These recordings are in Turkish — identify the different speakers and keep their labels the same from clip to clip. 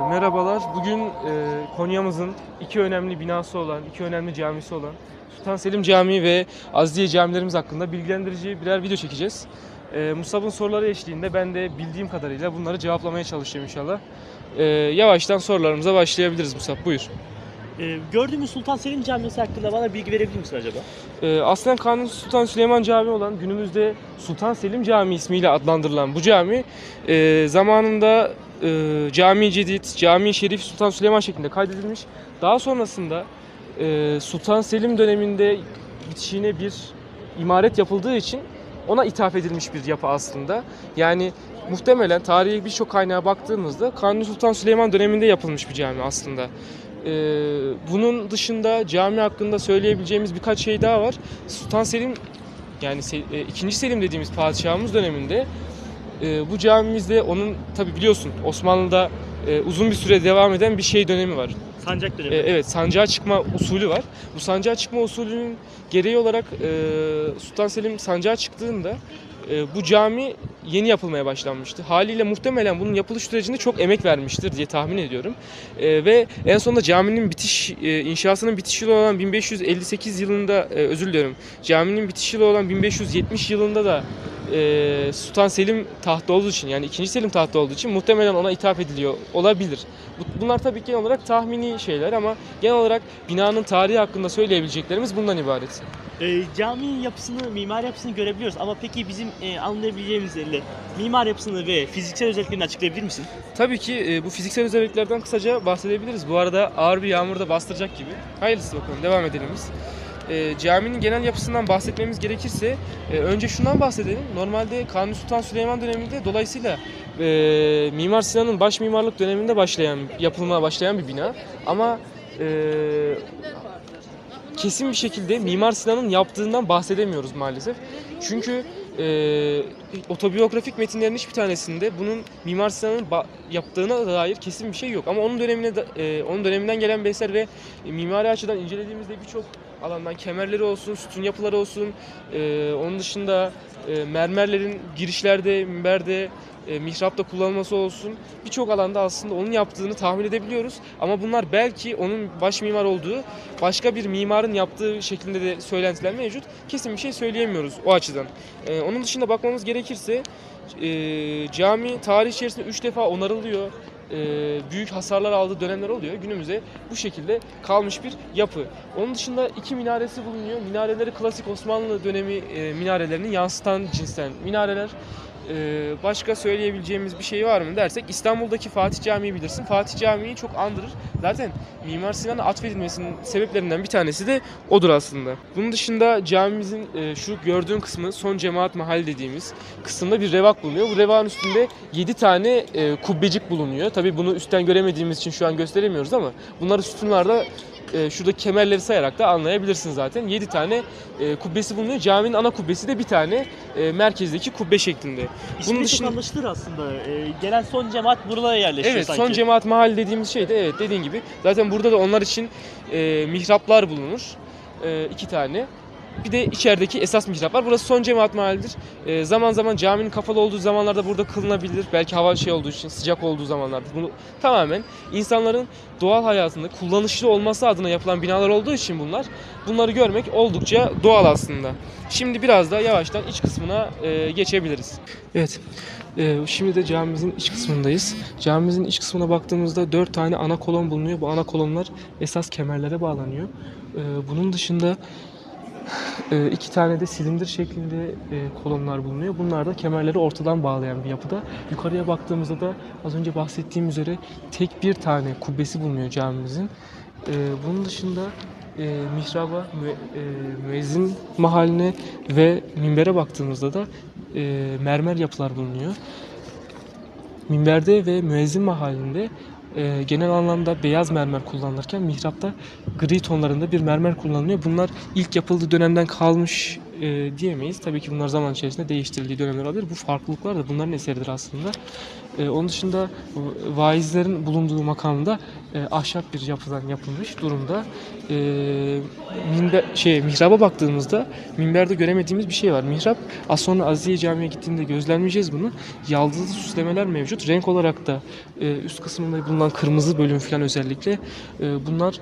Speaker 1: Merhabalar. Bugün e, Konya'mızın iki önemli binası olan, iki önemli camisi olan Sultan Selim Camii ve Aziziye camilerimiz hakkında bilgilendirici birer video çekeceğiz. E, Mustafa'nın soruları eşliğinde ben de bildiğim kadarıyla bunları cevaplamaya çalışacağım inşallah. E, yavaştan sorularımıza başlayabiliriz Mustafa. Buyur.
Speaker 2: Ee, gördüğümüz Sultan Selim Camisi hakkında bana bilgi verebilir misin acaba?
Speaker 1: E, aslen Kanuni Sultan Süleyman Camii olan günümüzde Sultan Selim Camii ismiyle adlandırılan bu cami e, zamanında e, Cami Cedid, Cami Şerif Sultan Süleyman şeklinde kaydedilmiş. Daha sonrasında e, Sultan Selim döneminde bitişine bir imaret yapıldığı için ona ithaf edilmiş bir yapı aslında. Yani muhtemelen tarihi birçok kaynağa baktığımızda Kanuni Sultan Süleyman döneminde yapılmış bir cami aslında. Ee, bunun dışında cami hakkında söyleyebileceğimiz birkaç şey daha var. Sultan Selim yani e, ikinci Selim dediğimiz padişahımız döneminde e, bu camimizde onun tabi biliyorsun Osmanlı'da e, uzun bir süre devam eden bir şey dönemi var.
Speaker 2: Sancak dönemi.
Speaker 1: E, evet sancağa çıkma usulü var. Bu sancağa çıkma usulünün gereği olarak e, Sultan Selim sancağa çıktığında e, bu cami yeni yapılmaya başlanmıştı. Haliyle muhtemelen bunun yapılış sürecinde çok emek vermiştir diye tahmin ediyorum. E, ve en sonunda caminin bitiş e, inşasının bitiş yılı olan 1558 yılında e, özür diliyorum. Caminin bitiş yılı olan 1570 yılında da e, Sultan Selim tahtta olduğu için yani 2. Selim tahtta olduğu için muhtemelen ona ithaf ediliyor olabilir. Bu- Bunlar tabii ki genel olarak tahmini şeyler ama genel olarak binanın tarihi hakkında söyleyebileceklerimiz bundan ibaret.
Speaker 2: Ee, caminin yapısını, mimar yapısını görebiliyoruz ama peki bizim e, anlayabileceğimiz üzere mimar yapısını ve fiziksel özelliklerini açıklayabilir misin?
Speaker 1: Tabii ki e, bu fiziksel özelliklerden kısaca bahsedebiliriz. Bu arada ağır bir yağmur da bastıracak gibi. Hayırlısı bakalım devam edelim biz. E, caminin genel yapısından bahsetmemiz gerekirse e, önce şundan bahsedelim. Normalde Kanuni Sultan Süleyman döneminde dolayısıyla e, Mimar Sinan'ın baş mimarlık döneminde başlayan, yapılmaya başlayan bir bina. Ama e, kesin bir şekilde Mimar Sinan'ın yaptığından bahsedemiyoruz maalesef. Çünkü e, otobiyografik metinlerin hiçbir tanesinde bunun Mimar Sinan'ın yaptığına dair kesin bir şey yok. Ama onun dönemine e, onun döneminden gelen bir eser ve mimari açıdan incelediğimizde birçok alandan kemerleri olsun, sütun yapıları olsun, e, onun dışında e, mermerlerin girişlerde, minberde, e, mihrapta kullanılması olsun birçok alanda aslında onun yaptığını tahmin edebiliyoruz. Ama bunlar belki onun baş mimar olduğu başka bir mimarın yaptığı şeklinde de söylentiler mevcut. Kesin bir şey söyleyemiyoruz o açıdan. Ee, onun dışında bakmamız gerekirse e, cami tarih içerisinde 3 defa onarılıyor. Ee, büyük hasarlar aldığı dönemler oluyor. Günümüze bu şekilde kalmış bir yapı. Onun dışında iki minaresi bulunuyor. Minareleri klasik Osmanlı dönemi e, minarelerini yansıtan cinsten minareler. Ee, başka söyleyebileceğimiz bir şey var mı dersek İstanbul'daki Fatih Camii'yi bilirsin. Fatih Camii'yi çok andırır. Zaten Mimar Sinan'a atfedilmesinin sebeplerinden bir tanesi de odur aslında. Bunun dışında camimizin e, şu gördüğün kısmı son cemaat mahalli dediğimiz kısımda bir revak bulunuyor. Bu revağın üstünde 7 tane e, kubbecik bulunuyor. Tabii bunu üstten göremediğimiz için şu an gösteremiyoruz ama bunları sütunlarda e, şuradaki kemerleri sayarak da anlayabilirsin zaten. 7 tane e, kubbesi bulunuyor. Caminin ana kubbesi de bir tane e, merkezdeki kubbe şeklinde.
Speaker 2: İsmi
Speaker 1: Bunun
Speaker 2: çok
Speaker 1: dışında-
Speaker 2: anlaşılır aslında. Ee, gelen son cemaat buralara yerleşiyor
Speaker 1: Evet
Speaker 2: sanki.
Speaker 1: son cemaat mahalli dediğimiz şey de evet dediğin gibi. Zaten burada da onlar için e, mihraplar bulunur. E, iki tane. Bir de içerideki esas mihrap var. Burası son cemaat mahallidir. E, zaman zaman caminin kapalı olduğu zamanlarda burada kılınabilir. Belki hava şey olduğu için, sıcak olduğu zamanlarda. Bunu tamamen insanların doğal hayatında kullanışlı olması adına yapılan binalar olduğu için bunlar. Bunları görmek oldukça doğal aslında. Şimdi biraz da yavaştan iç kısmına e, geçebiliriz. Evet. Ee, şimdi de camimizin iç kısmındayız. Camimizin iç kısmına baktığımızda dört tane ana kolon bulunuyor. Bu ana kolonlar esas kemerlere bağlanıyor. Ee, bunun dışında e, iki tane de silindir şeklinde e, kolonlar bulunuyor. Bunlar da kemerleri ortadan bağlayan bir yapıda. Yukarıya baktığımızda da az önce bahsettiğim üzere tek bir tane kubbesi bulunuyor camimizin. Ee, bunun dışında e, mihraba, müe, e, müezzin mahaline ve minbere baktığımızda da e, mermer yapılar bulunuyor. Minberde ve müezzin mahallinde e, genel anlamda beyaz mermer kullanılırken mihrapta gri tonlarında bir mermer kullanılıyor. Bunlar ilk yapıldığı dönemden kalmış e, diyemeyiz. Tabii ki bunlar zaman içerisinde değiştirildiği dönemler olabilir. Bu farklılıklar da bunların eseridir aslında. E, onun dışında vaizlerin bulunduğu makamda e, ahşap bir yapıdan yapılmış durumda. E, minber, şey, mihraba baktığımızda minberde göremediğimiz bir şey var. Mihrap az sonra Aziye Camii'ye gittiğinde gözlemleyeceğiz bunu. Yaldızlı süslemeler mevcut. Renk olarak da e, üst kısmında bulunan kırmızı bölüm falan özellikle e, bunlar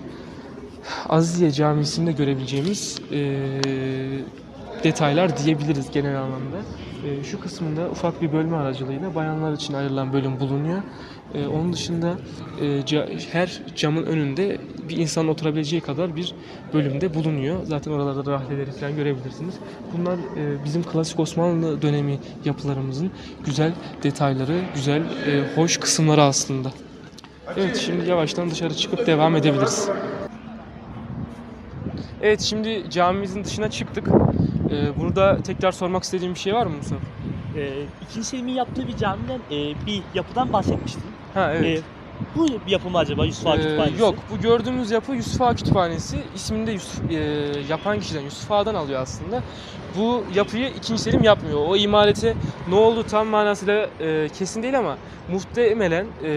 Speaker 1: Aziye Camisi'nde görebileceğimiz e, detaylar diyebiliriz genel anlamda. E, şu kısmında ufak bir bölme aracılığıyla bayanlar için ayrılan bölüm bulunuyor. E, onun dışında e, ca- her camın önünde bir insanın oturabileceği kadar bir bölümde bulunuyor. Zaten oralarda rahleleri falan görebilirsiniz. Bunlar e, bizim klasik Osmanlı dönemi yapılarımızın güzel detayları, güzel, e, hoş kısımları aslında. Evet şimdi yavaştan dışarı çıkıp devam edebiliriz. Evet şimdi camimizin dışına çıktık. Ee, burada tekrar sormak istediğim bir şey var mı Musa?
Speaker 2: E, İkinci Selim'in yaptığı bir camiden e, bir yapıdan bahsetmiştin.
Speaker 1: Ha evet.
Speaker 2: E, bu yapı mı acaba Yusuf Ağa
Speaker 1: Ee,
Speaker 2: Kütüphanesi?
Speaker 1: yok bu gördüğümüz yapı Yusuf Ağa Kütüphanesi. İsmini de Yusuf, e, yapan kişiden Yusuf Ağa'dan alıyor aslında. Bu yapıyı 2. Selim yapmıyor. O imarete ne oldu tam manasıyla e, kesin değil ama muhtemelen e,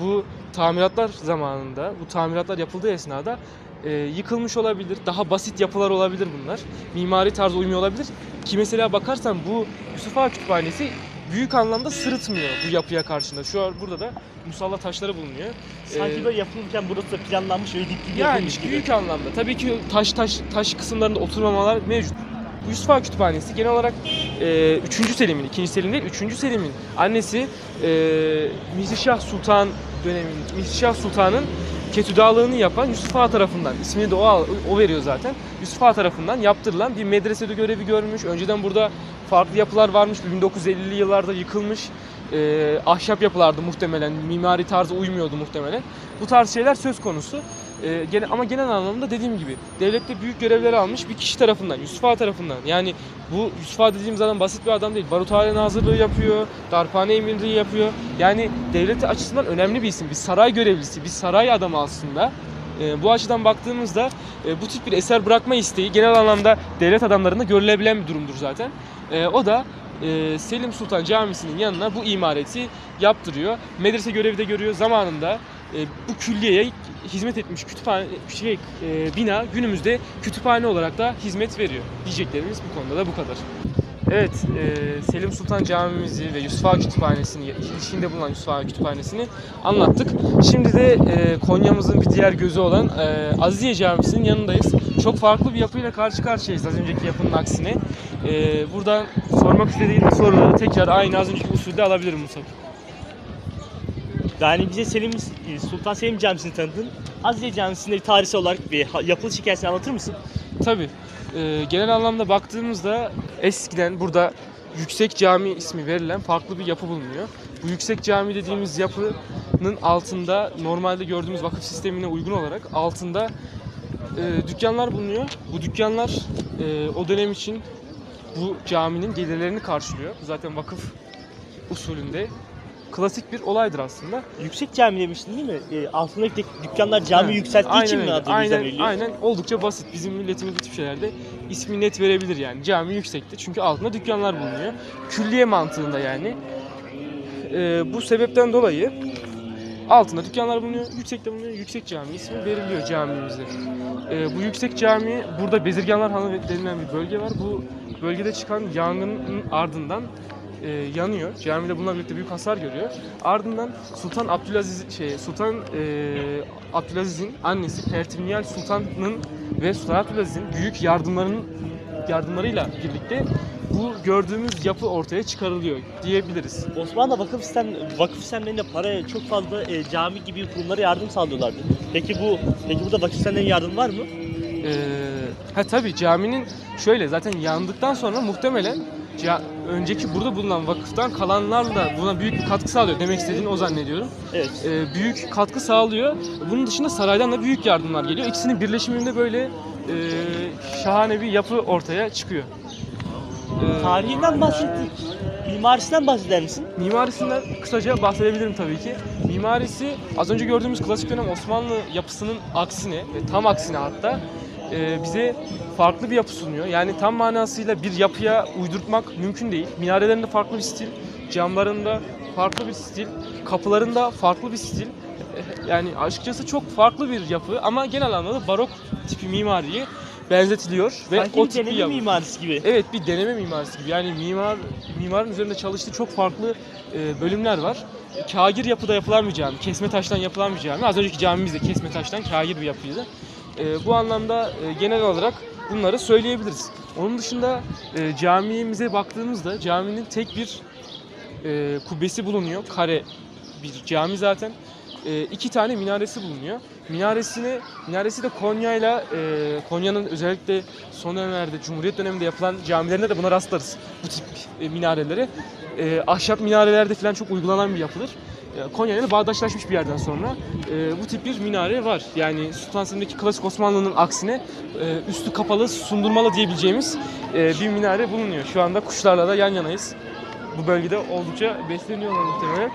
Speaker 1: bu tamiratlar zamanında, bu tamiratlar yapıldığı esnada e, yıkılmış olabilir. Daha basit yapılar olabilir bunlar. Mimari tarzı uymuyor olabilir. Ki mesela bakarsan bu Yusuf Ağa Kütüphanesi büyük anlamda sırıtmıyor bu yapıya karşında. Şu an burada da musalla taşları bulunuyor.
Speaker 2: Sanki
Speaker 1: Ee,
Speaker 2: böyle yapılırken burası da planlanmış öyle dip gibi
Speaker 1: yani
Speaker 2: gibi.
Speaker 1: büyük anlamda. Tabii ki taş taş taş kısımlarında oturmamalar mevcut. Bu Yusuf Ağa Kütüphanesi genel olarak e, 3. Selim'in, 2. Selim değil 3. Selim'in annesi e, Mihrişah Sultan döneminin, Mihrişah Sultan'ın ketüdalığını yapan Yusuf Ağa tarafından, ismini de o, o veriyor zaten, Yusuf Ağa tarafından yaptırılan bir medresede görevi görmüş. Önceden burada farklı yapılar varmış, 1950'li yıllarda yıkılmış. E, ahşap yapılardı muhtemelen, mimari tarzı uymuyordu muhtemelen. Bu tarz şeyler söz konusu. Ee, gene, ama genel anlamda dediğim gibi devlette büyük görevleri almış bir kişi tarafından, Yusuf Ağa tarafından. Yani bu Yusuf Ağa dediğimiz adam basit bir adam değil. Baruthane Nazırlığı yapıyor, Darphane Emirliği yapıyor. Yani devlet açısından önemli bir isim. Bir saray görevlisi, bir saray adamı aslında. Ee, bu açıdan baktığımızda e, bu tip bir eser bırakma isteği genel anlamda devlet adamlarında görülebilen bir durumdur zaten. Ee, o da e, Selim Sultan Camisi'nin yanına bu imareti yaptırıyor. Medrese görevi de görüyor. Zamanında e, bu külliyeye hizmet etmiş kütüphane şey e, bina günümüzde kütüphane olarak da hizmet veriyor. Diyeceklerimiz bu konuda da bu kadar. Evet, e, Selim Sultan Camimizi ve Yusuf Kütüphanesi'ni, ilişkinde bulunan Yusuf Kütüphanesi'ni anlattık. Şimdi de Konya'mızın bir diğer gözü olan e, Aziye Camisi'nin yanındayız. Çok farklı bir yapıyla karşı karşıyayız az önceki yapının aksine. E, buradan sormak istediğim soruları tekrar aynı az önceki usulde alabilirim Musab.
Speaker 2: Yani bize Selim, Sultan Selim Camisi'ni tanıdın. Azize Camisi'nde bir tarihsel olarak bir yapılış hikayesini anlatır mısın?
Speaker 1: Tabii. Ee, genel anlamda baktığımızda eskiden burada Yüksek Cami ismi verilen farklı bir yapı bulunuyor. Bu Yüksek Cami dediğimiz yapının altında normalde gördüğümüz vakıf sistemine uygun olarak altında e, dükkanlar bulunuyor. Bu dükkanlar e, o dönem için bu caminin gelirlerini karşılıyor. Zaten vakıf usulünde klasik bir olaydır aslında.
Speaker 2: Yüksek cami demiştin değil mi? E, altındaki dük- dükkanlar cami
Speaker 1: Ha,
Speaker 2: yükselttiği
Speaker 1: aynen
Speaker 2: için mi
Speaker 1: öyle.
Speaker 2: adı
Speaker 1: aynen,
Speaker 2: veriliyor?
Speaker 1: aynen oldukça basit. Bizim milletimiz bu tip şeylerde ismi net verebilir yani. Cami yüksekte çünkü altında dükkanlar bulunuyor. Külliye mantığında yani. Ee, bu sebepten dolayı altında dükkanlar bulunuyor, yüksekte bulunuyor. Yüksek Cami ismi veriliyor camimizde. Ee, bu Yüksek Cami burada Bezirganlar Hanı denilen bir bölge var. Bu bölgede çıkan yangının ardından e, yanıyor. Camide bununla birlikte büyük hasar görüyor. Ardından Sultan Abdülaziz şey Sultan e, Abdülaziz'in annesi Pertimniyal Sultan'ın ve Sultan Abdülaziz'in büyük yardımlarının yardımlarıyla birlikte bu gördüğümüz yapı ortaya çıkarılıyor diyebiliriz.
Speaker 2: Osmanlı vakıf sistem vakıf sistemlerinde para çok fazla e, cami gibi kurumlara yardım sağlıyorlardı. Peki bu peki burada vakıf sistemlerinin yardımı var mı?
Speaker 1: Ee, ha tabii caminin şöyle zaten yandıktan sonra muhtemelen ca- önceki burada bulunan vakıftan kalanlarla buna büyük bir katkı sağlıyor. Demek istediğini o zannediyorum.
Speaker 2: Evet.
Speaker 1: Ee, büyük katkı sağlıyor. Bunun dışında saraydan da büyük yardımlar geliyor. İkisinin birleşiminde böyle e, şahane bir yapı ortaya çıkıyor. Ee,
Speaker 2: Tarihinden bahsettik. Mimarisinden bahseder misin?
Speaker 1: Mimarisinden kısaca bahsedebilirim tabii ki. Mimarisi az önce gördüğümüz klasik dönem Osmanlı yapısının aksine ve tam aksine hatta e, bize farklı bir yapı sunuyor. Yani tam manasıyla bir yapıya uydurtmak mümkün değil. Minarelerinde farklı bir stil, camlarında farklı bir stil, kapılarında farklı bir stil. E, Yani açıkçası çok farklı bir yapı ama genel anlamda barok tipi mimariye benzetiliyor ve
Speaker 2: Sanki
Speaker 1: o
Speaker 2: bir
Speaker 1: tipi
Speaker 2: deneme
Speaker 1: yapı.
Speaker 2: mimarisi gibi.
Speaker 1: Evet bir deneme mimarisi gibi. Yani mimar mimarın üzerinde çalıştığı çok farklı e, bölümler var. Kagir yapıda yapılan bir cami, kesme taştan yapılan bir cami. Az önceki camimiz de kesme taştan kagir bir yapıydı. E, bu anlamda e, genel olarak bunları söyleyebiliriz. Onun dışında e, camimize baktığımızda caminin tek bir e, kubbesi bulunuyor. Kare bir cami zaten. E, iki tane minaresi bulunuyor. Minaresini, minaresi de Konya'yla e, Konya'nın özellikle son dönemlerde Cumhuriyet döneminde yapılan camilerinde de buna rastlarız. Bu tip e, minareleri. E, ahşap minarelerde falan çok uygulanan bir yapıdır. E, Konya ile bağdaşlaşmış bir yerden sonra e, bu tip bir minare var. Yani Sultan Selim'deki klasik Osmanlı'nın aksine e, üstü kapalı, sundurmalı diyebileceğimiz e, bir minare bulunuyor. Şu anda kuşlarla da yan yanayız. Bu bölgede oldukça besleniyorlar muhtemelen.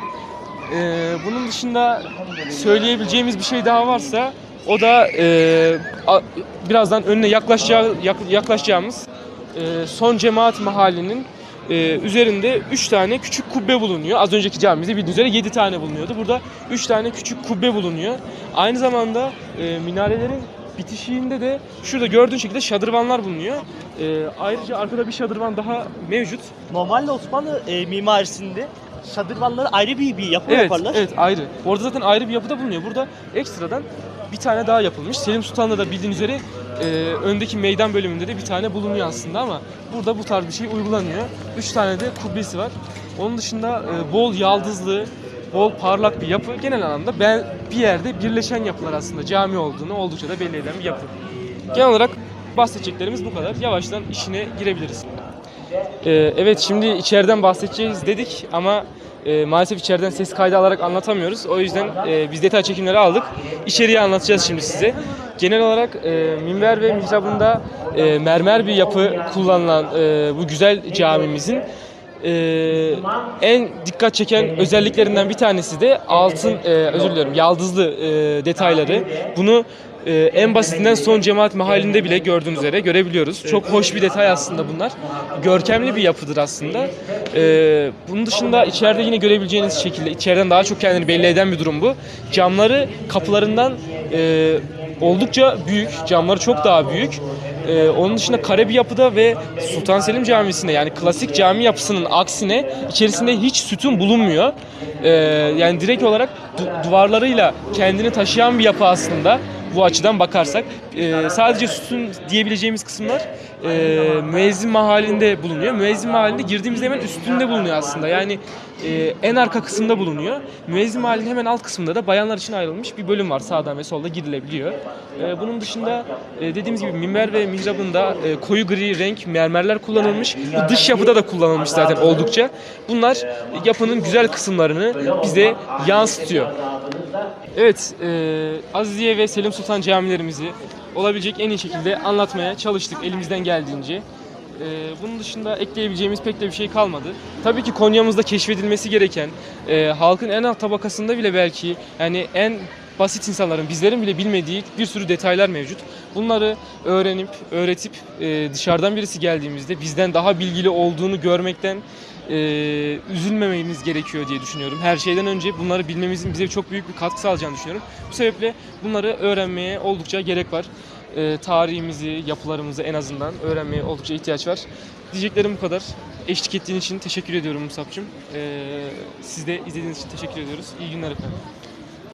Speaker 1: Ee, bunun dışında söyleyebileceğimiz bir şey daha varsa o da e, a- birazdan önüne yaklaşacağı, yak- yaklaşacağımız e, son cemaat mahallinin e, üzerinde 3 tane küçük kubbe bulunuyor. Az önceki camimizde bildiğiniz üzere 7 tane bulunuyordu. Burada 3 tane küçük kubbe bulunuyor. Aynı zamanda e, minarelerin bitişiğinde de şurada gördüğün şekilde şadırvanlar bulunuyor. E, ayrıca arkada bir şadırvan daha mevcut.
Speaker 2: Normalde Osmanlı e, mimarisinde şadırvanları ayrı bir, bir yapı
Speaker 1: Evet,
Speaker 2: yaparlar.
Speaker 1: evet ayrı. Orada zaten ayrı bir yapıda bulunuyor. Burada ekstradan bir tane daha yapılmış. Selim Sultan'da da bildiğiniz üzere e, öndeki meydan bölümünde de bir tane bulunuyor aslında ama burada bu tarz bir şey uygulanıyor. Üç tane de kubbesi var. Onun dışında e, bol yaldızlı, bol parlak bir yapı. Genel anlamda ben bir yerde birleşen yapılar aslında cami olduğunu oldukça da belli eden bir yapı. Genel olarak bahsedeceklerimiz bu kadar. Yavaştan işine girebiliriz. Ee, evet şimdi içeriden bahsedeceğiz dedik ama e, maalesef içeriden ses kaydı alarak anlatamıyoruz. O yüzden e, biz detay çekimleri aldık. İçeriği anlatacağız şimdi size. Genel olarak e, minber ve mihrabında e, mermer bir yapı kullanılan e, bu güzel camimizin e, en dikkat çeken özelliklerinden bir tanesi de altın, e, özür diliyorum, yaldızlı e, detayları. Bunu e, en basitinden son cemaat mahallinde bile gördüğünüz üzere görebiliyoruz. Çok hoş bir detay aslında bunlar. Görkemli bir yapıdır aslında. E, bunun dışında içeride yine görebileceğiniz şekilde içeriden daha çok kendini belli eden bir durum bu. Camları kapılarından e, oldukça büyük. Camları çok daha büyük. Ee, onun dışında kare bir yapıda ve Sultan Selim Camisi'nde yani klasik cami yapısının aksine içerisinde hiç sütun bulunmuyor. Ee, yani direkt olarak du- duvarlarıyla kendini taşıyan bir yapı aslında bu açıdan bakarsak. Ee, sadece sütun diyebileceğimiz kısımlar e, müezzin mahallinde bulunuyor. Müezzin mahallinde girdiğimizde hemen üstünde bulunuyor aslında. Yani e, en arka kısımda bulunuyor. Müezzin mahallinin hemen alt kısmında da bayanlar için ayrılmış bir bölüm var. Sağdan ve solda girilebiliyor. E, bunun dışında e, dediğimiz gibi minber ve mihrabında e, koyu gri renk mermerler kullanılmış. Bu dış yapıda da kullanılmış zaten oldukça. Bunlar yapının güzel kısımlarını bize yansıtıyor. Evet, e, Aziziye ve Selim Sultan camilerimizi olabilecek en iyi şekilde anlatmaya çalıştık elimizden geldiğince. E, bunun dışında ekleyebileceğimiz pek de bir şey kalmadı. Tabii ki Konya'mızda keşfedilmesi gereken, e, halkın en alt tabakasında bile belki yani en basit insanların, bizlerin bile bilmediği bir sürü detaylar mevcut. Bunları öğrenip, öğretip e, dışarıdan birisi geldiğimizde bizden daha bilgili olduğunu görmekten e, üzülmememiz gerekiyor diye düşünüyorum. Her şeyden önce bunları bilmemizin bize çok büyük bir katkı sağlayacağını düşünüyorum. Bu sebeple bunları öğrenmeye oldukça gerek var. E, tarihimizi, yapılarımızı en azından öğrenmeye oldukça ihtiyaç var. Diyeceklerim bu kadar. Eşlik ettiğin için teşekkür ediyorum Musab'cığım. E, siz de izlediğiniz için teşekkür ediyoruz. İyi günler efendim.